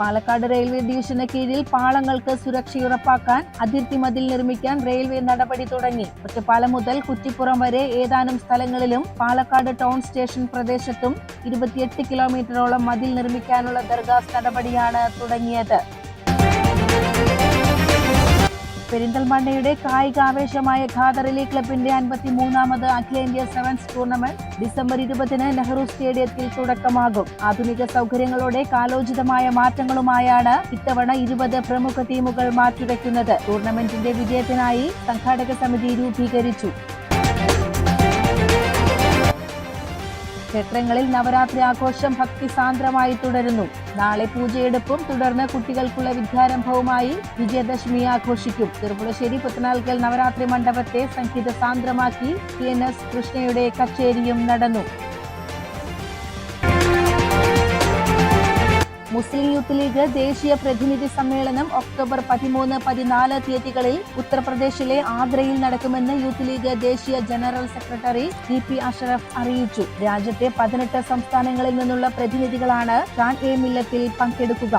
Palakkad railway ഡിവിഷന് കീഴിൽ പാളങ്ങൾക്ക് സുരക്ഷയുറപ്പാക്കാൻ അതിർത്തി മതിൽ നിർമ്മിക്കാൻ റെയിൽവേ നടപടി തുടങ്ങി. ഒറ്റപ്പാലം മുതൽ കുറ്റിപ്പുറം വരെ ഏതാനും സ്ഥലങ്ങളിലും പാലക്കാട് ടൗൺ സ്റ്റേഷൻ പ്രദേശത്തും ഇരുപത്തിയെട്ട് കിലോമീറ്ററോളം മതിൽ നിർമ്മിക്കാനുള്ള ദർഗാസ് നടപടിയാണ് തുടങ്ങിയത്. പെരിന്തൽമണ്ണയുടെ കായികാവേശമായ ഖാദറിലെ ക്ലബിന്റെ ക്ലബിന്റെ അൻപത്തിമൂന്നാമത് അഖിലേന്ത്യാ സെവൻസ് ടൂർണമെന്റ് ഡിസംബർ ഇരുപതിന് നെഹ്റു സ്റ്റേഡിയത്തിൽ തുടക്കമാകും. ആധുനിക സൗകര്യങ്ങളോടെ കാലോചിതമായ മാറ്റങ്ങളുമായാണ് ഇത്തവണ ഇരുപത് പ്രമുഖ ടീമുകൾ മാറ്റുരയ്ക്കുന്നത് ടൂർണമെന്റിന്റെ വിജയത്തിനായി സംഘാടക സമിതി രൂപീകരിച്ചു. ക്ഷേത്രങ്ങളിൽ നവരാത്രി ആഘോഷം ഭക്തിസാന്ദ്രമായി തുടരുന്നു. നാളെ പൂജയെടുപ്പും തുടർന്ന് കുട്ടികൾക്കുള്ള വിദ്യാരംഭവുമായി വിജയദശമി ആഘോഷിക്കും. ചെറുപ്പുളശ്ശേരി പുത്തനാൽക്കൽ നവരാത്രി മണ്ഡപത്തെ സംഗീത സാന്ദ്രമാക്കി ടി എൻ എസ് കൃഷ്ണയുടെ കച്ചേരിയും നടന്നു. മുസ്ലിം യൂത്ത് ലീഗ് ദേശീയ പ്രതിനിധി സമ്മേളനം ഒക്ടോബർ പതിമൂന്ന് പതിനാല് തീയതികളിൽ ഉത്തർപ്രദേശിലെ ആഗ്രയിൽ നടക്കുമെന്ന് യൂത്ത് ലീഗ് ദേശീയ general secretary T P Ashraf അറിയിച്ചു. രാജ്യത്തെ പതിനെട്ട് സംസ്ഥാനങ്ങളിൽ നിന്നുള്ള പ്രതിനിധികളാണ് ഷാൻ എ മില്ലത്തിൽ പങ്കെടുക്കുക.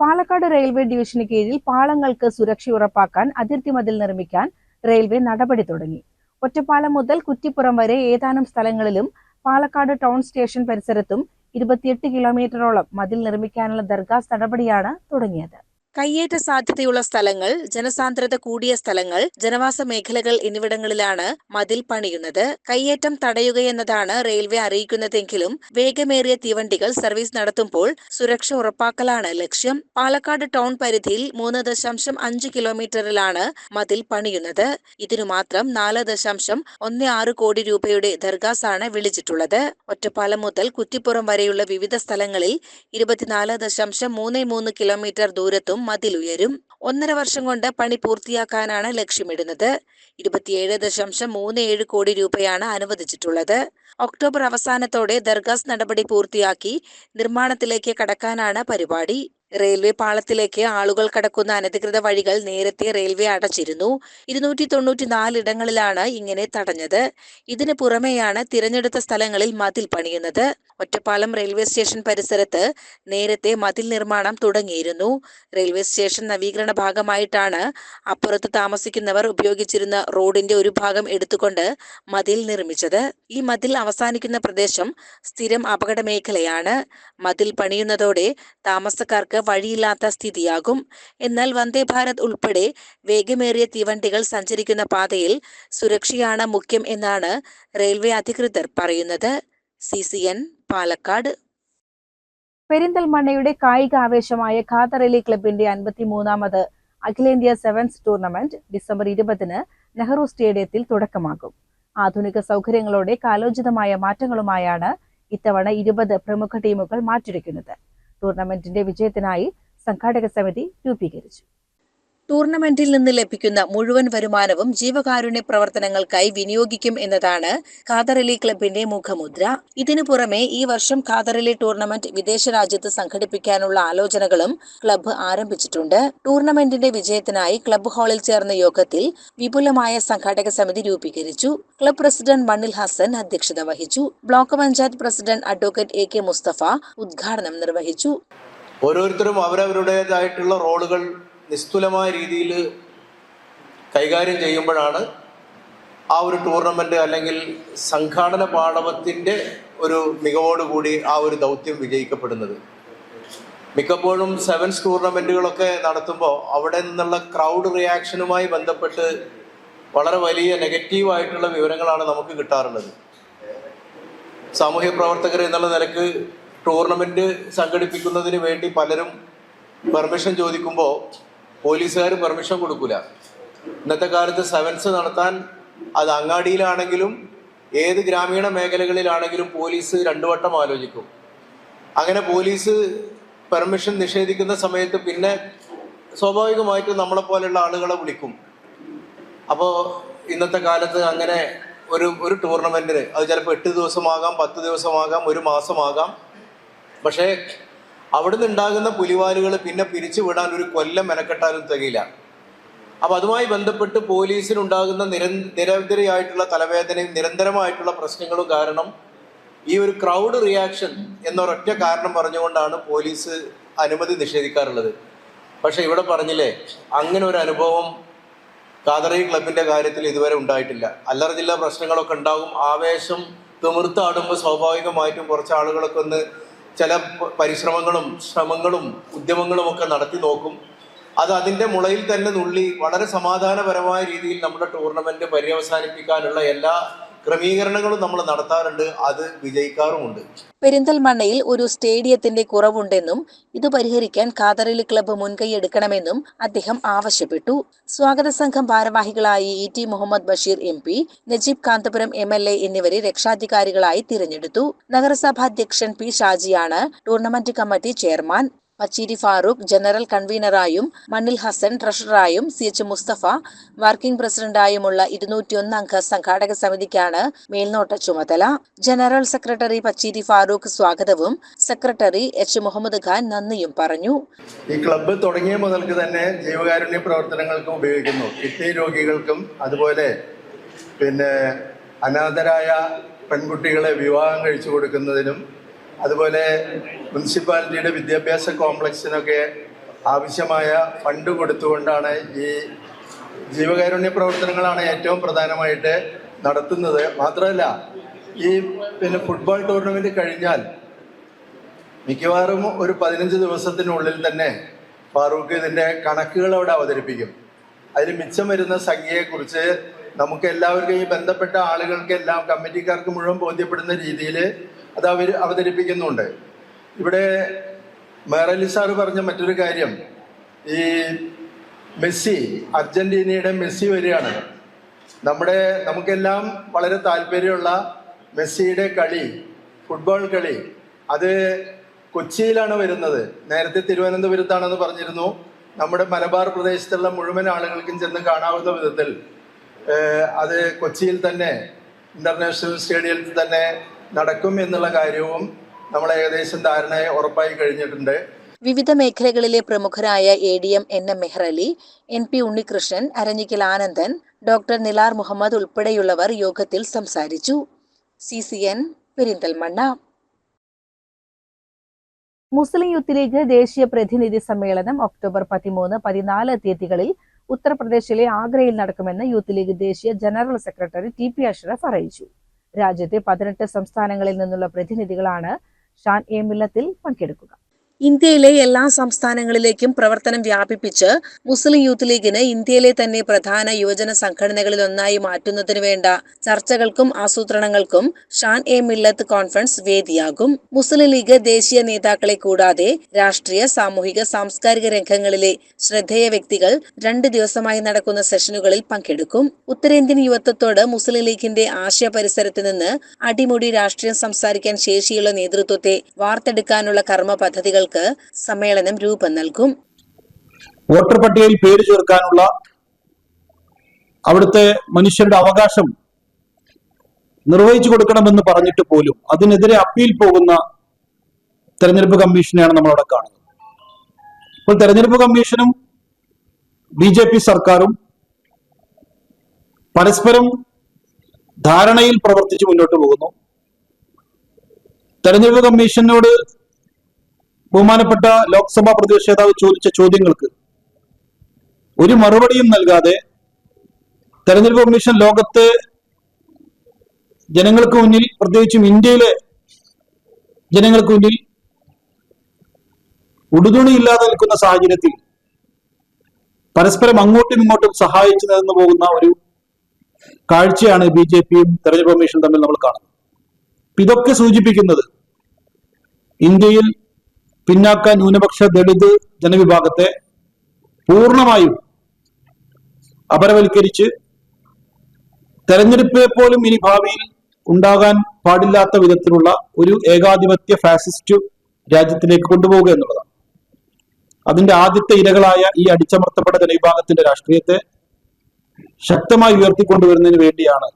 പാലക്കാട് റെയിൽവേ ഡിവിഷന് കീഴിൽ പാളങ്ങൾക്ക് സുരക്ഷ ഉറപ്പാക്കാൻ അതിർത്തി മതിൽ നിർമ്മിക്കാൻ റെയിൽവേ നടപടി തുടങ്ങി. ഒറ്റപ്പാലം മുതൽ കുറ്റിപ്പുറം വരെ ഏതാനും സ്ഥലങ്ങളിലും പാലക്കാട് ടൗൺ സ്റ്റേഷൻ പരിസരത്തും ഇരുപത്തിയെട്ട് കിലോമീറ്ററോളം മതിൽ നിർമ്മിക്കാനുള്ള ദർഗാസ് നടപടിയാണ് തുടങ്ങിയത്. കയ്യേറ്റ സാധ്യതയുള്ള സ്ഥലങ്ങൾ ജനസാന്ദ്രത കൂടിയ സ്ഥലങ്ങൾ ജനവാസ മേഖലകൾ എന്നിവിടങ്ങളിലാണ് മതിൽ പണിയുന്നത്. കയ്യേറ്റം തടയുകയെന്നതാണ് റെയിൽവേ അറിയിക്കുന്നതെങ്കിലും വേഗമേറിയ തീവണ്ടികൾ സർവീസ് നടത്തുമ്പോൾ സുരക്ഷ ഉറപ്പാക്കലാണ് ലക്ഷ്യം. പാലക്കാട് ടൗൺ പരിധിയിൽ മൂന്ന് ദശാംശം അഞ്ച് കിലോമീറ്ററിലാണ് മതിൽ പണിയുന്നത്. ഇതിനു മാത്രം നാല് ദശാംശം ഒന്ന് ആറ് കോടി രൂപയുടെ ദർഗാസാണ് വിളിച്ചിട്ടുള്ളത്. ഒറ്റപ്പാലം മുതൽ കുറ്റിപ്പുറം വരെയുള്ള വിവിധ സ്ഥലങ്ങളിൽ ഇരുപത്തിനാല് ദശാംശം മൂന്ന് മൂന്ന് കിലോമീറ്റർ ദൂരത്തും മതിലുയരും. ഒന്നര വർഷം കൊണ്ട് പണി പൂർത്തിയാക്കാനാണ് ലക്ഷ്യമിടുന്നത്. ഇരുപത്തിയേഴ് ദശാംശം മൂന്ന് ഏഴ് കോടി രൂപയാണ് അനുവദിച്ചിട്ടുള്ളത്. ഒക്ടോബർ അവസാനത്തോടെ ദർഗാസ് നടപടി പൂർത്തിയാക്കി നിർമ്മാണത്തിലേക്ക് കടക്കാനാണ് പരിപാടി. റെയിൽവേ പാളത്തിലേക്ക് ആളുകൾ കടക്കുന്ന അനധികൃത വഴികൾ നേരത്തെ റെയിൽവേ അടച്ചിരുന്നു. ഇരുന്നൂറ്റി തൊണ്ണൂറ്റിനാല് ഇടങ്ങളിലാണ് ഇങ്ങനെ തടഞ്ഞത്. ഇതിനു പുറമെയാണ് തിരഞ്ഞെടുത്ത സ്ഥലങ്ങളിൽ മതിൽ പണിയുന്നത്. ഒറ്റപ്പാലം റെയിൽവേ സ്റ്റേഷൻ പരിസരത്ത് നേരത്തെ മതിൽ നിർമ്മാണം തുടങ്ങിയിരുന്നു. റെയിൽവേ സ്റ്റേഷൻ നവീകരണ ഭാഗമായിട്ടാണ് അപ്പുറത്ത് താമസിക്കുന്നവർ ഉപയോഗിച്ചിരുന്ന റോഡിന്റെ ഒരു ഭാഗം എടുത്തുകൊണ്ട് മതിൽ നിർമ്മിച്ചത്. ഈ മതിൽ അവസാനിക്കുന്ന പ്രദേശം സ്ഥിരം അപകട മേഖലയാണ്. മതിൽ പണിയുന്നതോടെ താമസക്കാർക്ക് വഴിയില്ലാത്ത സ്ഥിതിയാകും. എന്നാൽ വന്ദേ ഭാരത് ഉൾപ്പെടെ വേഗമേറിയ തീവണ്ടികൾ സഞ്ചരിക്കുന്ന പാതയിൽ സുരക്ഷയാണ് മുഖ്യം എന്നാണ് റെയിൽവേ അധികൃതർ പറയുന്നത്. C C N Palakkad. പെരിന്തൽമണ്ണയുടെ കായിക ആവേശമായ അലി ക്ലബിന്റെ അൻപത്തിമൂന്നാമത് അഖിലേന്ത്യാ സെവൻസ് ടൂർണമെന്റ് ഡിസംബർ ഇരുപതിന് നെഹ്റു സ്റ്റേഡിയത്തിൽ തുടക്കമാകും. ആധുനിക സൗകര്യങ്ങളോടെ കാലോചിതമായ മാറ്റങ്ങളുമായാണ് ഇത്തവണ ഇരുപത് പ്രമുഖ ടീമുകൾ മാറ്റിരിക്കുന്നത്. ടൂർണമെന്റിന്റെ വിജയത്തിനായി സംഘാടക സമിതി രൂപീകരിച്ചു ടൂർണമെന്റിൽ നിന്ന് ലഭിക്കുന്ന മുഴുവൻ വരുമാനവും ജീവകാരുണ്യ പ്രവർത്തനങ്ങൾക്കായി വിനിയോഗിക്കും എന്നതാണ് ഖാദറലി ക്ലബിന്റെ മുഖമുദ്ര. ഇതിനു പുറമെ ഈ വർഷം ഖാദറലി ടൂർണമെന്റ് വിദേശ രാജ്യത്ത് സംഘടിപ്പിക്കാനുള്ള ആലോചനകളും ക്ലബ്ബ് ആരംഭിച്ചിട്ടുണ്ട്. ടൂർണമെന്റിന്റെ വിജയത്തിനായി ക്ലബ്ബ് ഹാളിൽ ചേർന്ന യോഗത്തിൽ വിപുലമായ സംഘാടക സമിതി രൂപീകരിച്ചു. ക്ലബ്ബ് പ്രസിഡന്റ് മണ്ണിൽ ഹസൻ അധ്യക്ഷത വഹിച്ചു. Block panchayat president advocate A K Musthafa ഉദ്ഘാടനം നിർവഹിച്ചു. ഓരോരുത്തരും അവരവരുടേതായിട്ടുള്ള റോളുകൾ നിസ്തുലമായ രീതിയിൽ കൈകാര്യം ചെയ്യുമ്പോഴാണ് ആ ഒരു ടൂർണമെന്റ് അല്ലെങ്കിൽ സംഘാടന പാടവത്തിന്റെ ഒരു മികവോടുകൂടി ആ ഒരു ദൗത്യം വിജയിക്കപ്പെടുന്നത്. മിക്കപ്പോഴും സെവൻസ് ടൂർണമെന്റുകളൊക്കെ നടത്തുമ്പോൾ അവിടെ നിന്നുള്ള ക്രൗഡ് റിയാക്ഷനുമായി ബന്ധപ്പെട്ട് വളരെ വലിയ നെഗറ്റീവായിട്ടുള്ള വിവരങ്ങളാണ് നമുക്ക് കിട്ടാറുള്ളത്. സാമൂഹ്യ പ്രവർത്തകർ എന്നുള്ള നിലയ്ക്ക് ടൂർണമെന്റ് സംഘടിപ്പിക്കുന്നതിന് വേണ്ടി പലരും പെർമിഷൻ ചോദിക്കുമ്പോൾ പോലീസുകാർ പെർമിഷൻ കൊടുക്കില്ല ഇന്നത്തെ കാലത്ത് സെവൻസ് നടത്താൻ അത് അങ്ങാടിയിലാണെങ്കിലും ഏത് ഗ്രാമീണ മേഖലകളിലാണെങ്കിലും പോലീസ് രണ്ടു വട്ടം ആലോചിക്കും. അങ്ങനെ പോലീസ് പെർമിഷൻ നിഷേധിക്കുന്ന സമയത്ത് പിന്നെ സ്വാഭാവികമായിട്ടും നമ്മളെ പോലെയുള്ള ആളുകളെ വിളിക്കും. അപ്പോൾ ഇന്നത്തെ കാലത്ത് അങ്ങനെ ഒരു ഒരു ടൂർണമെന്റിന് അത് ചിലപ്പോൾ എട്ട് ദിവസമാകാം പത്ത് ദിവസമാകാം ഒരു മാസമാകാം. പക്ഷേ അവിടുന്ന് ഉണ്ടാകുന്ന പുലിവാലുകൾ പിന്നെ പിരിച്ചു വിടാൻ ഒരു കൊല്ലം മെനക്കെട്ടാലും തികയില്ല. അപ്പൊ അതുമായി ബന്ധപ്പെട്ട് പോലീസിനുണ്ടാകുന്ന നിര നിരന്തരമായിട്ടുള്ള തലവേദനയും നിരന്തരമായിട്ടുള്ള പ്രശ്നങ്ങളും കാരണം ഈ ഒരു ക്രൗഡ് റിയാക്ഷൻ എന്നൊരൊറ്റ കാരണം പറഞ്ഞുകൊണ്ടാണ് പോലീസ് അനുമതി നിഷേധിക്കാറുള്ളത്. പക്ഷെ ഇവിടെ പറഞ്ഞില്ലേ അങ്ങനെ ഒരു അനുഭവം കാതറി ക്ലബിന്റെ കാര്യത്തിൽ ഇതുവരെ ഉണ്ടായിട്ടില്ല. അല്ലറ ജില്ലാ പ്രശ്നങ്ങളൊക്കെ ഉണ്ടാകും ആവേശം തിമിർത്താടുമ്പോൾ സ്വാഭാവികമായിട്ടും കുറച്ച് ആളുകളൊക്കെ ഒന്ന് ചില പരിശ്രമങ്ങളും ശ്രമങ്ങളും ഉദ്യമങ്ങളും ഒക്കെ നടത്തി നോക്കും. അത് അതിന്റെ മുളയിൽ തന്നെ നുള്ളി വളരെ സമാധാനപരമായ രീതിയിൽ നമ്മുടെ ടൂർണമെന്റ് പര്യവസാനിപ്പിക്കാനുള്ള എല്ലാ ക്രമീകരണങ്ങളും നമ്മൾ നടത്താറുണ്ട് അത് വിജയിക്കാറുമുണ്ട്. പെരിന്തൽമണ്ണയിൽ ഒരു സ്റ്റേഡിയത്തിന്റെ കുറവുണ്ടെന്നും ഇത് പരിഹരിക്കാൻ കാതറലി ക്ലബ്ബ് മുൻകൈയെടുക്കണമെന്നും അദ്ദേഹം ആവശ്യപ്പെട്ടു. സ്വാഗത സംഘം ഭാരവാഹികളായ E T Muhammad Basheer M P Najeeb Kanthapuram M L A എന്നിവരെ രക്ഷാധികാരികളായി തിരഞ്ഞെടുത്തു. നഗരസഭാധ്യക്ഷൻ P ഷാജിയാണ് tournament committee chairman. Pacheeri Farooq general കൺവീനറായും Mannil Hasan ട്രഷററായും സി എച്ച് മുസ്തഫ വർക്കിംഗ് പ്രസിഡന്റായുമുള്ള ഇരുന്നൂറ്റിയൊന്ന് അംഗ സംഘാടക സമിതിക്കാണ് മേൽനോട്ട ചുമതല. ജനറൽ സെക്രട്ടറി പച്ചീരി ഫാറൂഖ് സ്വാഗതവും സെക്രട്ടറി എച്ച് മുഹമ്മദ് ഖാൻ നന്ദിയും പറഞ്ഞു. ഈ ക്ലബ്ബ് തുടങ്ങിയ മുതൽക്ക് തന്നെ ജീവകാരുണ്യ പ്രവർത്തനങ്ങൾക്കും ഉപയോഗിക്കുന്നു. കിഡ്നി രോഗികൾക്കും അതുപോലെ പിന്നെ അനാഥരായ പെൺകുട്ടികളെ വിവാഹം കഴിച്ചു കൊടുക്കുന്നതിനും അതുപോലെ മുനിസിപ്പാലിറ്റിയുടെ വിദ്യാഭ്യാസ കോംപ്ലക്സിനൊക്കെ ആവശ്യമായ ഫണ്ട് കൊടുത്തുകൊണ്ടാണ് ഈ ജീവകാരുണ്യ പ്രവർത്തനങ്ങളാണ് ഏറ്റവും പ്രധാനമായിട്ട് നടത്തുന്നത്. മാത്രമല്ല ഈ പിന്നെ ഫുട്ബോൾ ടൂർണമെന്റ് കഴിഞ്ഞാൽ മിക്കവാറും ഒരു പതിനഞ്ച് ദിവസത്തിനുള്ളിൽ തന്നെ ഫാറൂഖ് ഇതിന്റെ കണക്കുകൾ അവിടെ അവതരിപ്പിക്കും. അതിൽ മിച്ചം വരുന്ന സംഖ്യയെക്കുറിച്ച് നമുക്ക് എല്ലാവർക്കും ഈ ബന്ധപ്പെട്ട ആളുകൾക്കെല്ലാം കമ്മിറ്റിക്കാർക്ക് മുഴുവൻ ബോധ്യപ്പെടുന്ന രീതിയിൽ അത് അവർ അവതരിപ്പിക്കുന്നുണ്ട്. ഇവിടെ മേറലി സാറ് പറഞ്ഞ മറ്റൊരു കാര്യം ഈ മെസ്സി അർജന്റീനയുടെ മെസ്സി വരികയാണ്. നമ്മുടെ നമുക്കെല്ലാം വളരെ താല്പര്യമുള്ള മെസ്സിയുടെ കളി ഫുട്ബോൾ കളി അത് കൊച്ചിയിലാണ് വരുന്നത്. നേരത്തെ തിരുവനന്തപുരത്താണെന്ന് പറഞ്ഞിരുന്നു. നമ്മുടെ മലബാർ പ്രദേശത്തുള്ള മുഴുവൻ ആളുകൾക്കും ചെന്ന് കാണാവുന്ന വിധത്തിൽ അത് കൊച്ചിയിൽ തന്നെ ഇന്റർനാഷണൽ സ്റ്റേഡിയത്തിൽ തന്നെ നടക്കും എന്നുള്ള കാര്യവും നമ്മൾ ഏകദേശം ധാരണ ഉറപ്പായി കഴിഞ്ഞിട്ടുണ്ട്. വിവിധ മേഖലകളിലെ പ്രമുഖരായ A D M N M Mehrali N P Unnikrishnan Aranhikkal Anandan doctor Nilar Muhammad ഉൾപ്പെടെയുള്ളവർ യോഗത്തിൽ സംസാരിച്ചു. C C N Perinthalmanna. Muslim youth league ദേശീയ പ്രതിനിധി സമ്മേളനം ഒക്ടോബർ പതിമൂന്ന് പതിനാല് തീയതികളിൽ ഉത്തർപ്രദേശിലെ ആഗ്രയിൽ നടക്കുമെന്ന് യൂത്ത് ലീഗ് ദേശീയ general secretary T P Ashraf അറിയിച്ചു. രാജ്യത്തെ പതിനെട്ട് സംസ്ഥാനങ്ങളിൽ നിന്നുള്ള പ്രതിനിധികളാണ് ഷാൻ എ മില്ലത്തിൽ പങ്കെടുക്കുക. ഇന്ത്യയിലെ എല്ലാ സംസ്ഥാനങ്ങളിലേക്കും പ്രവർത്തനം വ്യാപിപ്പിച്ച് മുസ്ലിം യൂത്ത് ലീഗിന് ഇന്ത്യയിലെ തന്നെ പ്രധാന യുവജന സംഘടനകളിൽ ഒന്നായി മാറ്റുന്നതിന് വേണ്ട ചർച്ചകൾക്കും ആസൂത്രണങ്ങൾക്കും ഷാൻ എ മില്ലത്ത് കോൺഫറൻസ് വേദിയാകും. മുസ്ലിം ലീഗ് ദേശീയ നേതാക്കളെ കൂടാതെ രാഷ്ട്രീയ സാമൂഹിക സാംസ്കാരിക രംഗങ്ങളിലെ ശ്രദ്ധേയ വ്യക്തികൾ രണ്ട് ദിവസമായി നടക്കുന്ന സെഷനുകളിൽ പങ്കെടുക്കും. ഉത്തരേന്ത്യൻ യുവത്വത്തോട് മുസ്ലിം ലീഗിന്റെ ആശയ പരിസരത്ത് നിന്ന് അടിമുടി രാഷ്ട്രീയം സംസാരിക്കാൻ ശേഷിയുള്ള നേതൃത്വത്തെ വാർത്തെടുക്കാനുള്ള കർമ്മ പദ്ധതികൾക്ക് സമ്മേളനം രൂപം നൽകും. വോട്ടർ പട്ടികയിൽ പേര് ചേർക്കാനുള്ള അവിടുത്തെ മനുഷ്യരുടെ അവകാശം നിർവഹിച്ചു കൊടുക്കണമെന്ന് പറഞ്ഞിട്ട് പോലും അതിനെതിരെ അപ്പീൽ പോകുന്ന തെരഞ്ഞെടുപ്പ് കമ്മീഷനെയാണ് നമ്മൾ അവിടെ കാണുന്നത്. ഇപ്പോൾ തെരഞ്ഞെടുപ്പ് കമ്മീഷനും ബി ജെ പി സർക്കാരും പരസ്പരം ധാരണയിൽ പ്രവർത്തിച്ച് മുന്നോട്ട് പോകുന്നു. തെരഞ്ഞെടുപ്പ് കമ്മീഷനോട് ബഹുമാനപ്പെട്ട ലോക്സഭാ പ്രതിപക്ഷ നേതാവ് ചോദിച്ച ചോദ്യങ്ങൾക്ക് ഒരു മറുപടിയും നൽകാതെ തെരഞ്ഞെടുപ്പ് കമ്മീഷൻ ലോകത്തെ ജനങ്ങൾക്ക് മുന്നിൽ പ്രത്യേകിച്ചും ഇന്ത്യയിലെ ജനങ്ങൾക്ക് മുന്നിൽ ഉടുതുണിയില്ലാതെ നിൽക്കുന്ന സാഹചര്യത്തിൽ പരസ്പരം അങ്ങോട്ടും ഇങ്ങോട്ടും സഹായിച്ചു നിന്നു പോകുന്ന ഒരു കാഴ്ചയാണ് ബി ജെ പിയും തെരഞ്ഞെടുപ്പ് കമ്മീഷനും തമ്മിൽ നമ്മൾ കാണുന്നത്. ഇതൊക്കെ സൂചിപ്പിക്കുന്നത് ഇന്ത്യയിൽ പിന്നാക്ക ന്യൂനപക്ഷ ദളിത് ജനവിഭാഗത്തെ പൂർണമായും അപരവൽക്കരിച്ച് തെരഞ്ഞെടുപ്പ് പോലും ഇനി ഭാവിയിൽ ഉണ്ടാകാൻ പാടില്ലാത്ത വിധത്തിലുള്ള ഒരു ഏകാധിപത്യ ഫാസിസ്റ്റ് രാജ്യത്തിലേക്ക് കൊണ്ടുപോവുക എന്നുള്ളതാണ്. അതിന്റെ ആദ്യത്തെ ഇരകളായ ഈ അടിച്ചമർത്തപ്പെട്ട ജനവിഭാഗത്തിന്റെ രാഷ്ട്രീയത്തെ ശക്തമായി ഉയർത്തിക്കൊണ്ടുവരുന്നതിന് വേണ്ടിയാണ്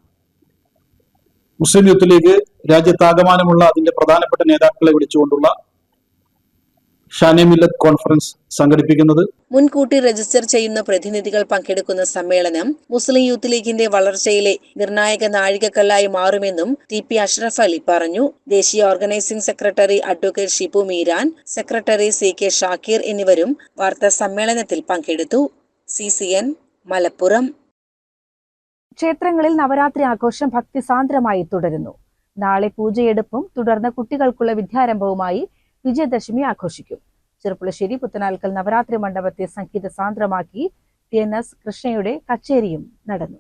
മുസ്ലിം യൂത്ത് ലീഗ് രാജ്യത്താകമാനമുള്ള അതിന്റെ പ്രധാനപ്പെട്ട നേതാക്കളെ വിളിച്ചുകൊണ്ടുള്ള ഷാനെ മില്ലത്ത് കോൺഫറൻസ് സംഘടിപ്പിക്കുന്നത് മുൻകൂട്ടി രജിസ്റ്റർ ചെയ്യുന്ന പ്രതിനിധികൾ പങ്കെടുക്കുന്ന സമ്മേളനം മുസ്ലിം യൂത്ത് ലീഗിന്റെ വളർച്ചയിലെ നിർണായക നാഴികക്കല്ലായി മാറുമെന്നും ടി പി അഷ്റഫ് അലി പറഞ്ഞു. ദേശീയ organising secretary advocate Shibu Meeran secretary C K Shakir എന്നിവരും വാർത്താ സമ്മേളനത്തിൽ പങ്കെടുത്തു. C C N Malappuram. ക്ഷേത്രങ്ങളിൽ നവരാത്രി ആഘോഷം ഭക്തിസാന്ദ്രമായി തുടരുന്നു. നാളെ പൂജയെടുപ്പും തുടർന്ന് കുട്ടികൾക്കുള്ള വിദ്യാരംഭവുമായി വിജയദശമി ആഘോഷിക്കും. ചെറുപ്പുളശ്ശേരി പുത്തനാൽക്കൽ നവരാത്രി മണ്ഡപത്തെ സംഗീത സാന്ദ്രമാക്കി ടി എൻ എസ് കൃഷ്ണയുടെ കച്ചേരിയും നടന്നു.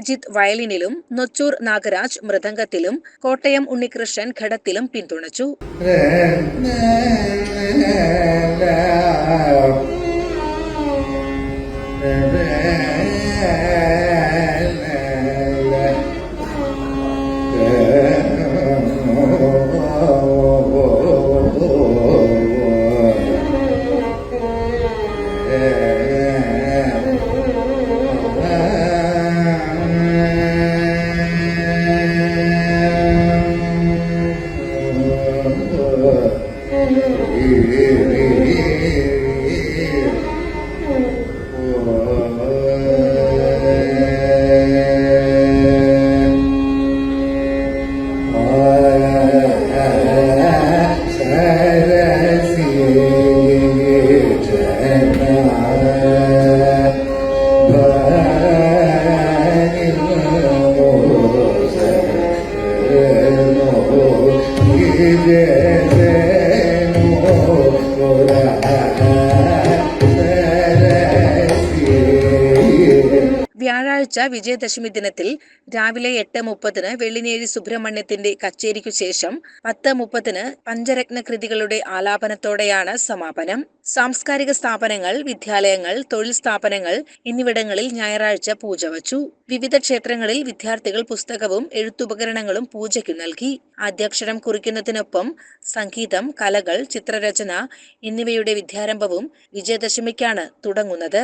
അജിത് വയലിനിലും നൊച്ചൂർ നാഗരാജ് മൃദംഗത്തിലും കോട്ടയം ഉണ്ണികൃഷ്ണൻ ഘടത്തിലും പിന്തുണച്ചു വ്യാഴാഴ്ച വിജയദശമി ദിനത്തിൽ രാവിലെ എട്ട് മുപ്പതിന് വെള്ളിനേഴി സുബ്രഹ്മണ്യത്തിന്റെ കച്ചേരിക്കു ശേഷം പത്ത് മുപ്പതിന് പഞ്ചരത്ന കൃതികളുടെ ആലാപനത്തോടെയാണ് സമാപനം. സാംസ്കാരിക സ്ഥാപനങ്ങൾ വിദ്യാലയങ്ങൾ തൊഴിൽ സ്ഥാപനങ്ങൾ എന്നിവിടങ്ങളിൽ ഞായറാഴ്ച പൂജ വച്ചു. വിവിധ ക്ഷേത്രങ്ങളിൽ വിദ്യാർത്ഥികൾ പുസ്തകവും എഴുത്തുപകരണങ്ങളും പൂജയ്ക്കു നൽകി. ആദ്യാക്ഷരം കുറിക്കുന്നതിനൊപ്പം സംഗീതം കലകൾ ചിത്രരചന എന്നിവയുടെ വിദ്യാരംഭവും വിജയദശമിക്കാണ് തുടങ്ങുന്നത്.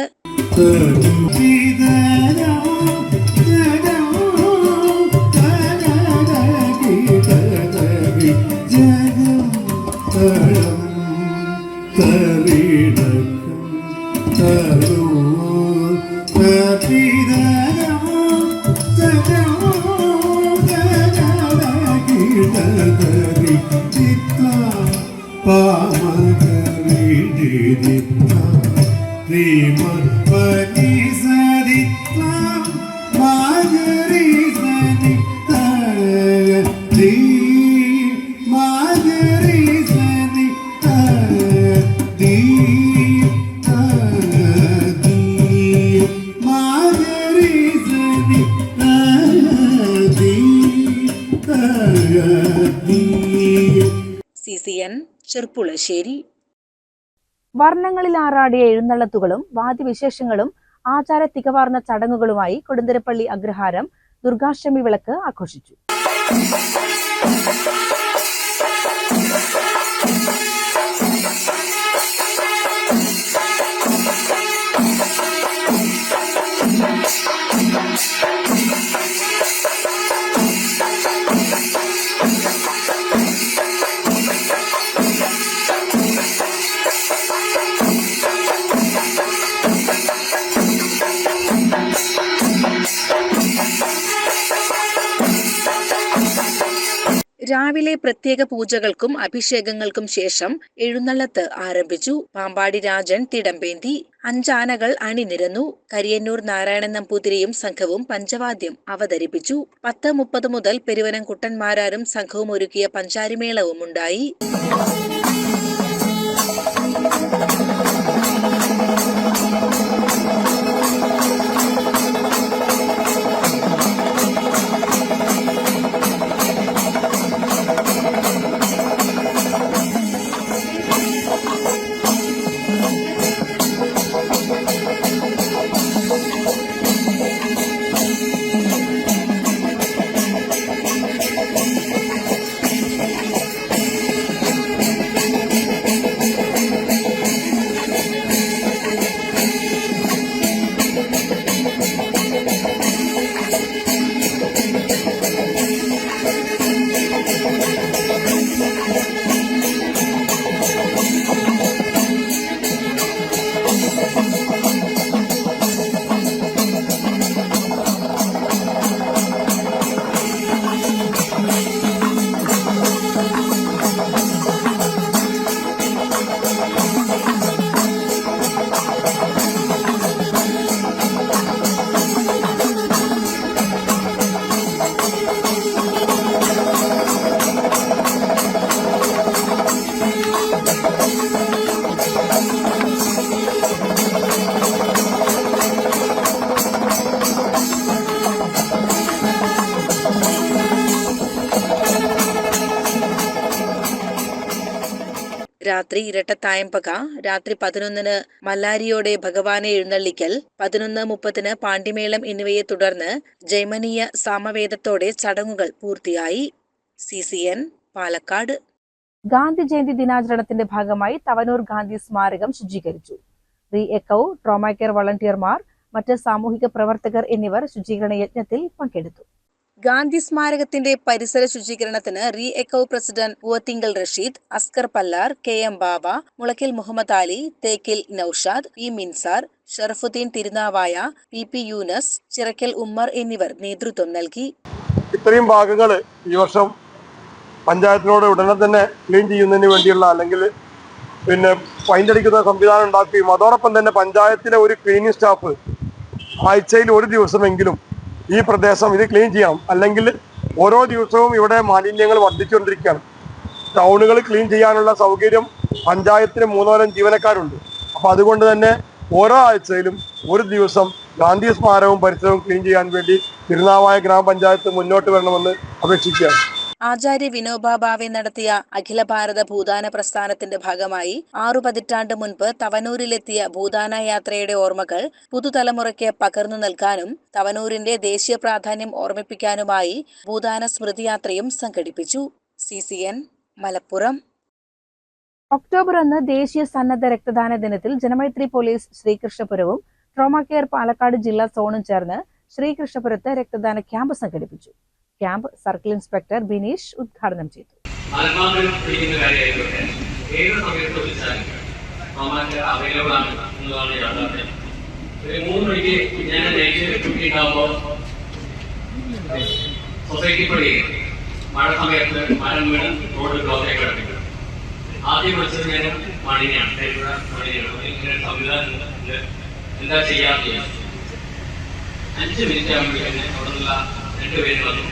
സി സി എൻ ചെർപ്പുളശ്ശേരി വർണങ്ങളിൽ ആറാടിയ എഴുന്നള്ളത്തുകളും വാദ്യവിശേഷങ്ങളും ആചാര തികവാർന്ന ചടങ്ങുകളുമായി കൊടുന്തരപ്പള്ളി അഗ്രഹാരം ദുർഗാഷ്ടമി വിളക്ക് ആഘോഷിച്ചു. പ്രത്യേക പൂജകൾക്കും അഭിഷേകങ്ങൾക്കും ശേഷം എഴുന്നള്ളത്ത് ആരംഭിച്ചു. പാമ്പാടി രാജൻ തിടമ്പേന്തി അഞ്ചാനകൾ അണിനിരന്നു. കരിയന്നൂർ നാരായണൻ നമ്പൂതിരിയും സംഘവും പഞ്ചവാദ്യം അവതരിപ്പിച്ചു. പത്ത് മുപ്പത് മുതൽ പെരുവനം കുട്ടന്മാരാരും സംഘവും ഒരുക്കിയ പഞ്ചാരിമേളവും ഉണ്ടായി രാത്രി ഇരട്ടത്തായംപക രാത്രി പതിനൊന്നിന് മല്ലാരിയോടെ ഭഗവാനെ എഴുന്നള്ളിക്കൽ പതിനൊന്ന് മുപ്പതിന് പാണ്ഡിമേളം എന്നിവയെ തുടർന്ന് ജൈമനീയ സാമവേദത്തോടെ ചടങ്ങുകൾ പൂർത്തിയായി. C C N Palakkad. Gandhi Jayanti ദിനാചരണത്തിന്റെ ഭാഗമായി തവനൂർ ഗാന്ധി സ്മാരകം ശുചീകരിച്ചു. റീ എക്കൌ ട്രോമാ കെയർ വളണ്ടിയർമാർ മറ്റ് സാമൂഹിക പ്രവർത്തകർ എന്നിവർ ശുചീകരണ യജ്ഞത്തിൽ പങ്കെടുത്തു. ഗാന്ധി സ്മാരകത്തിന്റെ പരിസര ശുചീകരണത്തിന് re echo president Poovathinkal Rasheed Askar Pallar K M Baba Mulakkil Muhammad Ali Thekkil Naushad P Minsar Sharafuddeen Thirunavaya P P Yunus Chirakkal Ummer എന്നിവർ നേതൃത്വം നൽകി. ഇത്രയും ഭാഗങ്ങൾ ഈ വർഷം പഞ്ചായത്തിനോട് ഉടനെ തന്നെ ക്ലീൻ ചെയ്യുന്നതിന് വേണ്ടിയുള്ള അല്ലെങ്കിൽ പിന്നെ ഫൈൻ അടിക്കുന്ന സംവിധാനം ഉണ്ടാക്കുകയും അതോടൊപ്പം തന്നെ പഞ്ചായത്തിലെ ഒരു ക്ലീനിങ് സ്റ്റാഫ് ആഴ്ചയിൽ ഒരു ദിവസമെങ്കിലും ഈ പ്രദേശം ഇത് ക്ലീൻ ചെയ്യണം അല്ലെങ്കിൽ ഓരോ ദിവസവും ഇവിടെ മാലിന്യങ്ങൾ വർദ്ധിച്ചുകൊണ്ടിരിക്കുകയാണ്. ടൗണുകൾ ക്ലീൻ ചെയ്യാനുള്ള സൗകര്യം പഞ്ചായത്തിന് മൂന്നോരം ജീവനക്കാരുണ്ട്. അപ്പോൾ അതുകൊണ്ട് തന്നെ ഓരോ ആഴ്ചയിലും ഒരു ദിവസം ഗാന്ധി സ്മാരകവും പരിസരവും ക്ലീൻ ചെയ്യാൻ വേണ്ടി തിരുനാവായ ഗ്രാമപഞ്ചായത്ത് മുന്നോട്ട് വരണമെന്ന് അപേക്ഷിക്കുകയാണ്. ആചാര്യ വിനോബ ഭാവെ നടത്തിയ അഖില ഭാരത ഭൂദാന പ്രസ്ഥാനത്തിന്റെ ഭാഗമായി ആറു പതിറ്റാണ്ട് മുൻപ് തവനൂരിലെത്തിയ ഭൂദാന യാത്രയുടെ ഓർമ്മകൾ പുതുതലമുറയ്ക്ക് പകർന്നു നൽകാനും തവനൂരിന്റെ ദേശീയ പ്രാധാന്യം ഓർമ്മിപ്പിക്കാനുമായി ഭൂദാന സ്മൃതിയാത്രയും സംഘടിപ്പിച്ചു. C C N Malappuram. October ഒന്ന് ദേശീയ സന്നദ്ധ രക്തദാന ദിനത്തിൽ ജനമൈത്രി പോലീസ് ശ്രീകൃഷ്ണപുരവും ട്രോമ കെയർ പാലക്കാട് ജില്ലാ സോണും ചേർന്ന് ശ്രീകൃഷ്ണപുരത്ത് രക്തദാന ക്യാമ്പ് സംഘടിപ്പിച്ചു. ക്യാമ്പ് സർക്കിൾ ഇൻസ്പെക്ടർ ബിനീഷ് ഉദ്ഘാടനം ചെയ്തു. സൊസൈറ്റി പടി മഴ സമയത്ത് മരം വീണ് റോഡ് ബ്ലോക്ക് ആയി കിടക്കുന്നത് ആദ്യം വിളിച്ചത് ഞാൻ മണിനെയാണ്. മണിനെയാണ്. ഇങ്ങനെ സംവിധാനം എന്താ ചോദിച്ചു. അഞ്ച് മിനിറ്റ് ആകുമ്പോഴേക്കും അവിടെ നിന്നുള്ള രണ്ടുപേര് വന്നു.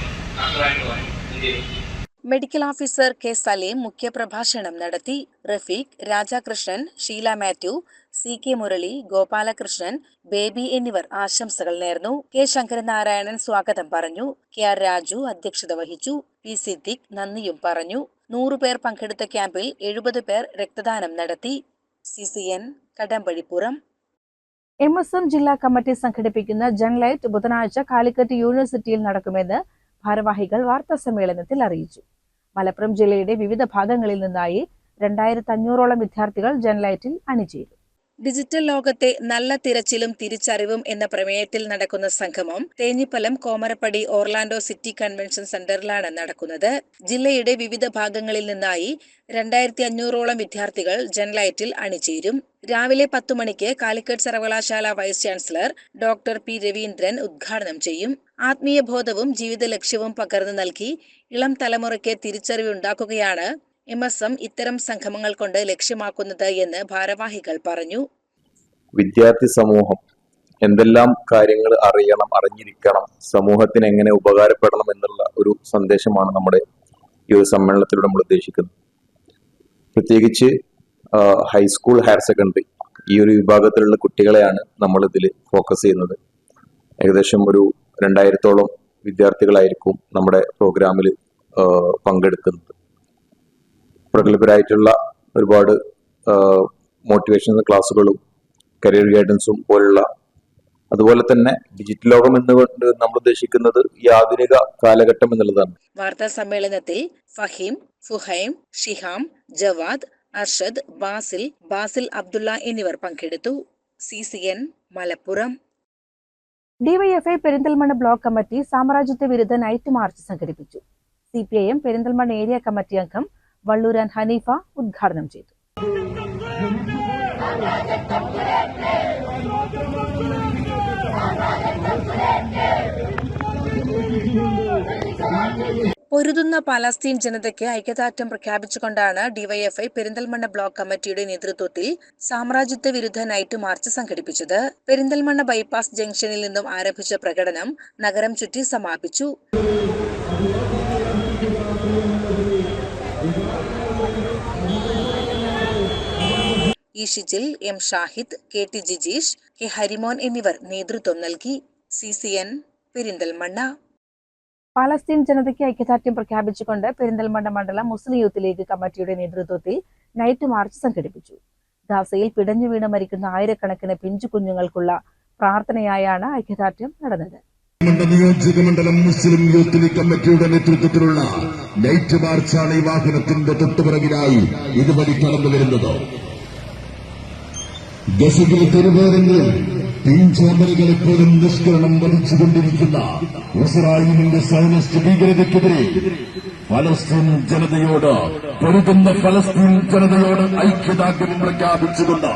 മെഡിക്കൽ ഓഫീസർ കെ സലീം മുഖ്യപ്രഭാഷണം നടത്തി. റഫീഖ് രാജാകൃഷ്ണൻ ഷീല മാത്യു സി കെ മുരളി ഗോപാലകൃഷ്ണൻ ബേബി എന്നിവർ ആശംസകൾ നേർന്നു. കെ ശങ്കരനാരായണൻ സ്വാഗതം പറഞ്ഞു. കെ ആർ രാജു അധ്യക്ഷത വഹിച്ചു. പി സിദ്ദിഖ് നന്ദിയും പറഞ്ഞു. നൂറുപേർ പങ്കെടുത്ത ക്യാമ്പിൽ എഴുപത് പേർ രക്തദാനം നടത്തി. C C N Kadambazhipuram. M S M ജില്ലാ കമ്മിറ്റി സംഘടിപ്പിക്കുന്ന ജൺലൈറ്റ് ബുധനാഴ്ച കാലിക്കറ്റ് യൂണിവേഴ്സിറ്റിയിൽ നടക്കുമെന്ന് ഭാരവാഹികൾ വാർത്താ സമ്മേളനത്തിൽ അറിയിച്ചു. മലപ്പുറം ജില്ലയുടെ വിവിധ ഭാഗങ്ങളിൽ നിന്നായി രണ്ടായിരത്തി അഞ്ഞൂറോളം വിദ്യാർത്ഥികൾ ജനലൈറ്റിൽ അണിചേരും. ഡിജിറ്റൽ ലോകത്തെ നല്ല തിരച്ചിലും തിരിച്ചറിവും എന്ന പ്രമേയത്തിൽ നടക്കുന്ന സംഗമം Thenhipalam Komarappadi Orlando city convention സെന്ററിലാണ് നടക്കുന്നത്. ജില്ലയുടെ വിവിധ ഭാഗങ്ങളിൽ നിന്നായി രണ്ടായിരത്തി അഞ്ഞൂറോളം വിദ്യാർത്ഥികൾ ജനലൈറ്റിൽ അണിചേരും. രാവിലെ പത്തു മണിക്ക് കാലിക്കറ്റ് സർവകലാശാല vice chancellor doctor P Raveendran ഉദ്ഘാടനം ചെയ്യും. ആത്മീയ ബോധവും ജീവിത ലക്ഷ്യവും പകർന്നു നൽകി ഇളം തലമുറയ്ക്ക് തിരിച്ചറിവുണ്ടാക്കുകയാണ് എം എസ് എം ഇത്തരം സംഗമങ്ങൾ കൊണ്ട് ലക്ഷ്യമാക്കുന്നത് എന്ന് ഭാരവാഹികൾ പറഞ്ഞു. വിദ്യാർത്ഥി സമൂഹം എന്തെല്ലാം കാര്യങ്ങൾ അറിയണം അറിഞ്ഞിരിക്കണം സമൂഹത്തിന് എങ്ങനെ ഉപകാരപ്പെടണം എന്നുള്ള ഒരു സന്ദേശമാണ് നമ്മുടെ ഈ ഒരു സമ്മേളനത്തിലൂടെ നമ്മൾ ഉദ്ദേശിക്കുന്നത്. പ്രത്യേകിച്ച് ഹൈസ്കൂൾ ഹയർ സെക്കൻഡറി ഈ ഒരു വിഭാഗത്തിലുള്ള കുട്ടികളെയാണ് നമ്മൾ ഇതിൽ ഫോക്കസ് ചെയ്യുന്നത്. ഏകദേശം ഒരു രണ്ടായിരത്തോളം വിദ്യാർത്ഥികളായിരിക്കും നമ്മുടെ പ്രോഗ്രാമിൽ പങ്കെടുക്കുന്നത്. പ്രഗത്ഭരായിട്ടുള്ള ഒരുപാട് മോട്ടിവേഷൻ ക്ലാസ്സുകളും കരിയർ ഗൈഡൻസും പോലുള്ള അതുപോലെ തന്നെ ഡിജിറ്റൽ ലോകം എന്നുകൊണ്ട് നമ്മൾ ഉദ്ദേശിക്കുന്നത് ഈ ആധുനിക കാലഘട്ടം എന്നുള്ളതാണ്. വാർത്താ സമ്മേളനത്തിൽ ഫഹീം ഫുഹൈം ഷിഹാം ജവാദ് അർഷദ് ബാസിൽ ബാസിൽ അബ്ദുള്ള എന്നിവർ പങ്കെടുത്തു. C C N Malappuram. DYFI Perinthalmanna block committee സാമ്രാജ്യത്വ വിരുദ്ധ നൈറ്റ് മാർച്ച് സംഘടിപ്പിച്ചു. C P I M Perinthalmanna area committee അംഗം വള്ളൂരാൻ ഹനീഫ ഉദ്ഘാടനം ചെയ്തു. പൊരുതുന്ന പാലസ്തീൻ ജനതയ്ക്ക് ഐക്യദാർഢ്യം പ്രഖ്യാപിച്ചുകൊണ്ടാണ് ഡിവൈഎഫ്ഐ പെരിന്തൽമണ്ണ ബ്ലോക്ക് കമ്മിറ്റിയുടെ നേതൃത്വത്തിൽ സാമ്രാജ്യത്വ വിരുദ്ധ നൈറ്റ് മാർച്ച് സംഘടിപ്പിച്ചത്. പെരിന്തൽമണ്ണ ബൈപ്പാസ് ജംഗ്ഷനിൽ നിന്നും ആരംഭിച്ച പ്രകടനം നഗരം ചുറ്റി സമാപിച്ചു. E Shijil M Shahid K T Jijeesh K Harimon എന്നിവർ നേതൃത്വം നൽകി. C C N Perinthalmanna. Palestine ജനതയ്ക്ക് ഐക്യദാർഢ്യം പ്രഖ്യാപിച്ചുകൊണ്ട് പെരിന്തൽമണ്ണ മണ്ഡലം മുസ്ലിം യൂത്ത് ലീഗ് കമ്മിറ്റിയുടെ നേതൃത്വത്തിൽ നൈറ്റ് മാർച്ച് സംഘടിപ്പിച്ചു. ഗാസയിൽ പിടഞ്ഞു വീണ് മരിക്കുന്ന ആയിരക്കണക്കിന് പിഞ്ചു കുഞ്ഞുങ്ങൾക്കുള്ള പ്രാർത്ഥനയായാണ് ഐക്യദാർഢ്യം നടന്നത്. നിയോജക മണ്ഡലം മുസ്ലിം യൂത്ത് ലീഗ് കമ്മിറ്റിയുടെ നേതൃത്വത്തിലുള്ള നൈറ്റ് മാർച്ചാണ് ഈ വാഹനത്തിന്റെ തൊട്ടുപിറകിലായി ഇതുവഴി കടന്നു വരുന്നത് ഗസയിൽ തെരുവേറെങ്കിലും പിഞ്ചോമ്പലുകളെ എപ്പോഴും നിഷ്കരണം വധിച്ചുകൊണ്ടിരിക്കുന്ന ഇസ്രായേലിന്റെ സൈനിസ്റ്റ് ഭീകരതയ്ക്കെതിരെ ഫലസ്തീൻ ജനതയോട് പൊരുതുന്ന ഫലസ്തീൻ ജനതയോട് ഐക്യദാർഢ്യം പ്രഖ്യാപിച്ചുകൊണ്ട്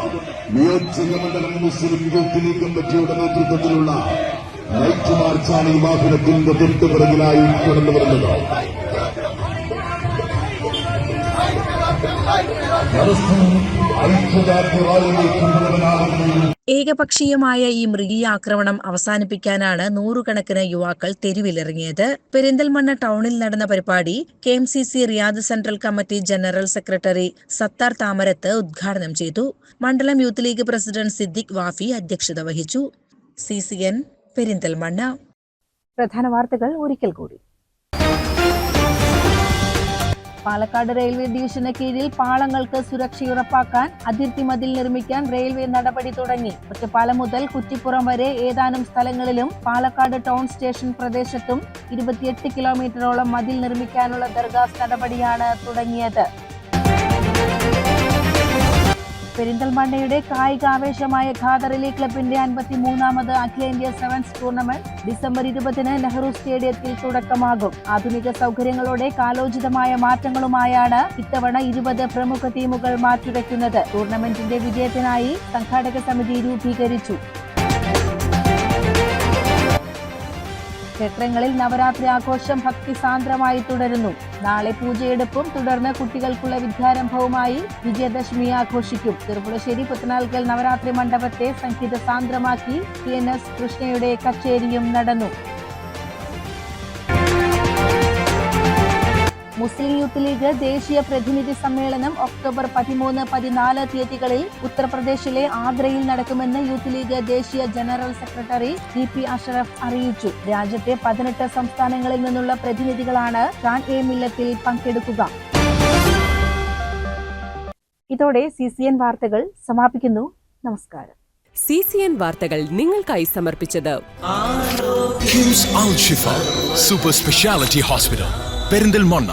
നിയോജക മണ്ഡലം മുസ്ലിം യൂത്ത് ലീഗ് കമ്മിറ്റിയുടെ നേതൃത്വത്തിലുള്ള റൈറ്റ് മാർച്ചാണ് ഈ വാഹനത്തിന്റെ തൊട്ടുപിറകിലായി കടന്നു വരുന്നത്. ഫലസ്തീൻ ഏകപക്ഷീയമായ ഈ മൃഗീയ ആക്രമണം അവസാനിപ്പിക്കാനാണ് നൂറുകണക്കിന് യുവാക്കൾ തെരുവിലിറങ്ങിയത്. പെരിന്തൽമണ്ണ ടൗണിൽ നടന്ന പരിപാടി K M C C Riyadh central committee general secretary Sathar Thamarath ഉദ്ഘാടനം ചെയ്തു. മണ്ഡലം youth league president Siddique Wafi അധ്യക്ഷത വഹിച്ചു. C C N Perinthalmanna. പ്രധാന വാർത്തകൾ ഒരിക്കൽ കൂടി. പാലക്കാട് റെയിൽവേ ഡിവിഷന് കീഴിൽ പാളങ്ങൾക്ക് സുരക്ഷയുറപ്പാക്കാൻ അതിർത്തി മതിൽ നിർമ്മിക്കാൻ റെയിൽവേ നടപടി തുടങ്ങി. ഒറ്റപ്പാലം മുതൽ കുറ്റിപ്പുറം വരെ ഏതാനും സ്ഥലങ്ങളിലും പാലക്കാട് ടൗൺ സ്റ്റേഷൻ പ്രദേശത്തും ഇരുപത്തിയെട്ട് കിലോമീറ്ററോളം മതിൽ നിർമ്മിക്കാനുള്ള ദർഗാസ് നടപടിയാണ് തുടങ്ങിയത്. പെരിന്തൽമണ്ണയുടെ കായിക കായികാവേശമായ ഖാദറിലെ ക്ലബിന്റെ അൻപത്തി മൂന്നാമത് അഖിലേന്ത്യാ സെവൻസ് ടൂർണമെന്റ് ഡിസംബർ ഇരുപതിന് നെഹ്റു സ്റ്റേഡിയത്തിൽ തുടക്കമാകും. ആധുനിക സൗകര്യങ്ങളോടെ കാലോചിതമായ മാറ്റങ്ങളുമായാണ് ഇത്തവണ ഇരുപത് പ്രമുഖ ടീമുകൾ മാറ്റുരയ്ക്കുന്നത് ടൂർണമെന്റിന്റെ വിജയത്തിനായി സംഘാടക സമിതി രൂപീകരിച്ചു. ക്ഷേത്രങ്ങളിൽ നവരാത്രി ആഘോഷം ഭക്തിസാന്ദ്രമായി തുടരുന്നു. നാളെ പൂജയെടുപ്പും തുടർന്ന് കുട്ടികൾക്കുള്ള വിദ്യാരംഭവുമായി വിജയദശമി ആഘോഷിക്കും. ചെറുപ്പുളശ്ശേരി പുത്തനാൽക്കൽ നവരാത്രി മണ്ഡപത്തെ സംഗീത സാന്ദ്രമാക്കി ടി എൻ എസ് കൃഷ്ണയുടെ കച്ചേരിയും നടന്നു. മുസ്ലിം യൂത്ത് ലീഗ് ദേശീയ പ്രതിനിധി സമ്മേളനം ഒക്ടോബർ പതിമൂന്ന് പതിനാല് തീയതികളിൽ ഉത്തർപ്രദേശിലെ ആഗ്രയിൽ നടക്കുമെന്ന് യൂത്ത് ലീഗ് ദേശീയ general secretary T P Ashraf അറിയിച്ചു. രാജ്യത്തെ പതിനെട്ട് സംസ്ഥാനങ്ങളിൽ നിന്നുള്ള പ്രതിനിധികളാണ് ഷാൻ എ മില്ലത്തിൽ പങ്കെടുക്കുക. ഇതോടെ സി സി എൻ വാർത്തകൾ സമാപിക്കുന്നു. നമസ്കാരം. സി സി എൻ വാർത്തകൾ നിങ്ങൾക്കായി സമർപ്പിച്ചത് സൂപ്പർ സ്പെഷ്യാലിറ്റി ഹോസ്പിറ്റൽ പെരിന്തൽമണ്ണ